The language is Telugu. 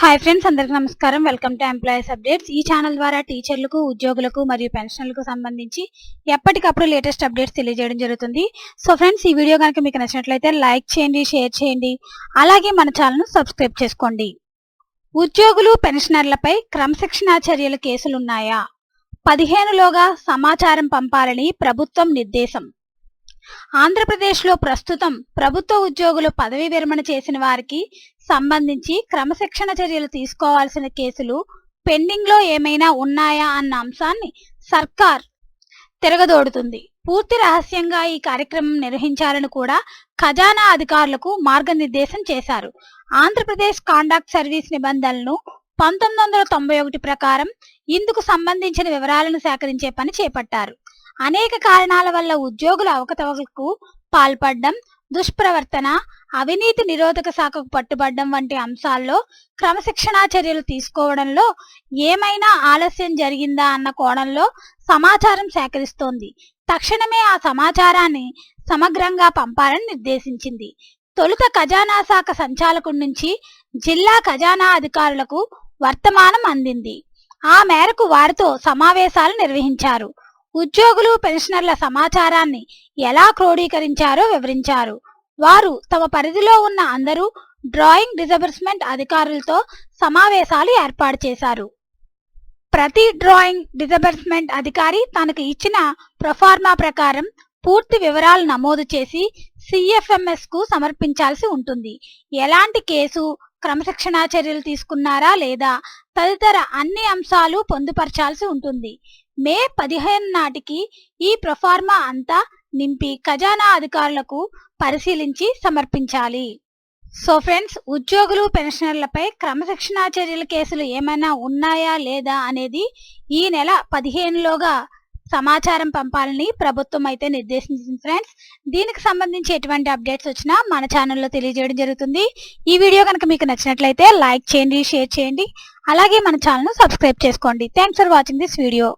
హాయ్ ఫ్రెండ్స్ అందరికి నమస్కారం. వెల్కమ్ టు ఎంప్లాయీస్ అప్డేట్స్ ఈ ఛానల్ ద్వారా టీచర్లకు ఉద్యోగులకు మరియు పెన్షన్లకు సంబంధించి ఎప్పటికప్పుడు లేటెస్ట్ అప్డేట్స్ తెలియజేయడం జరుగుతుంది. సో ఫ్రెండ్స్ ఈ వీడియో కనుక మీకు నచ్చినట్లయితే లైక్ చేయండి షేర్ చేయండి. అలాగే మన ఛానల్ను సబ్స్క్రైబ్ చేసుకోండి. ఉద్యోగులు పెన్షనర్లపై క్రమశిక్షణా చర్యల కేసులున్నాయా? పదిహేనులోగా సమాచారం పంపాలని ప్రభుత్వం నిర్దేశం. ఆంధ్రప్రదేశ్లో ప్రస్తుతం ప్రభుత్వ ఉద్యోగులు పదవీ విరమణ చేసిన వారికి సంబంధించి క్రమశిక్షణ చర్యలు తీసుకోవాల్సిన కేసులు పెండింగ్లో ఏమైనా ఉన్నాయా అన్న అంశాన్ని సర్కార్ తిరగదోడుతుంది. పూర్తి రహస్యంగా ఈ కార్యక్రమం నిర్వహించాలని కూడా ఖజానా అధికారులకు మార్గనిర్దేశం చేశారు. ఆంధ్రప్రదేశ్ కాండాక్ట్ సర్వీస్ నిబంధనలను పంతొమ్మిది వందల తొంభై ఒకటి ప్రకారం ఇందుకు సంబంధించిన వివరాలను సేకరించే పని చేపట్టారు. అనేక కారణాల వల్ల ఉద్యోగుల అవకతవకలకు పాల్పడడం దుష్ప్రవర్తన అవినీతి నిరోధక శాఖకు పట్టుబడడం వంటి అంశాల్లో క్రమశిక్షణా చర్యలు తీసుకోవడంలో ఏమైనా ఆలస్యం జరిగిందా అన్న కోణంలో సమాచారం సేకరిస్తోంది. తక్షణమే ఆ సమాచారాన్ని సమగ్రంగా పంపాలని నిర్దేశించింది. తొలుత ఖజానా శాఖ సంచాలకుడి నుంచి జిల్లా ఖజానా అధికారులకు వర్తమానం అందింది. ఆ మేరకు వారితో సమావేశాలు నిర్వహించారు. ఉద్యోగులు పెన్షనర్ల సమాచారాన్ని ఎలా క్రోడీకరించారో వివరించారు. వారు తమ పరిధిలో ఉన్న అందరూ డ్రాయింగ్ డిజబర్స్మెంట్ అధికారులతో సమావేశాలు ఏర్పాటు చేశారు. ప్రతి డ్రాయింగ్ డిజబర్స్మెంట్ అధికారి తనకు ఇచ్చిన ప్రొఫార్మా ప్రకారం పూర్తి వివరాలు నమోదు చేసి సిఎఫ్ఎంఎస్కు సమర్పించాల్సి ఉంటుంది. ఎలాంటి కేసు క్రమశిక్షణా చర్యలు తీసుకున్నారా లేదా తదితర అన్ని అంశాలు పొందుపరచాల్సి ఉంటుంది. మే పదిహేను నాటికి ఈ ప్రొఫార్మా అంతా నింపి ఖజానా అధికారులకు పరిశీలించి సమర్పించాలి. సో ఫ్రెండ్స్ ఉద్యోగులు పెన్షనర్లపై క్రమశిక్షణా చర్యల కేసులు ఏమైనా ఉన్నాయా లేదా అనేది ఈ నెల పదిహేనులోగా సమాచారం పంపాలని ప్రభుత్వం అయితే నిర్దేశించింది ఫ్రెండ్స్. దీనికి సంబంధించి ఎటువంటి అప్డేట్స్ వచ్చినా మన ఛానల్లో తెలియజేయడం జరుగుతుంది. ఈ వీడియో కనుక మీకు నచ్చినట్లయితే లైక్ చేయండి షేర్ చేయండి. అలాగే మన ఛానల్ను సబ్స్క్రైబ్ చేసుకోండి. Thanks for watching this video.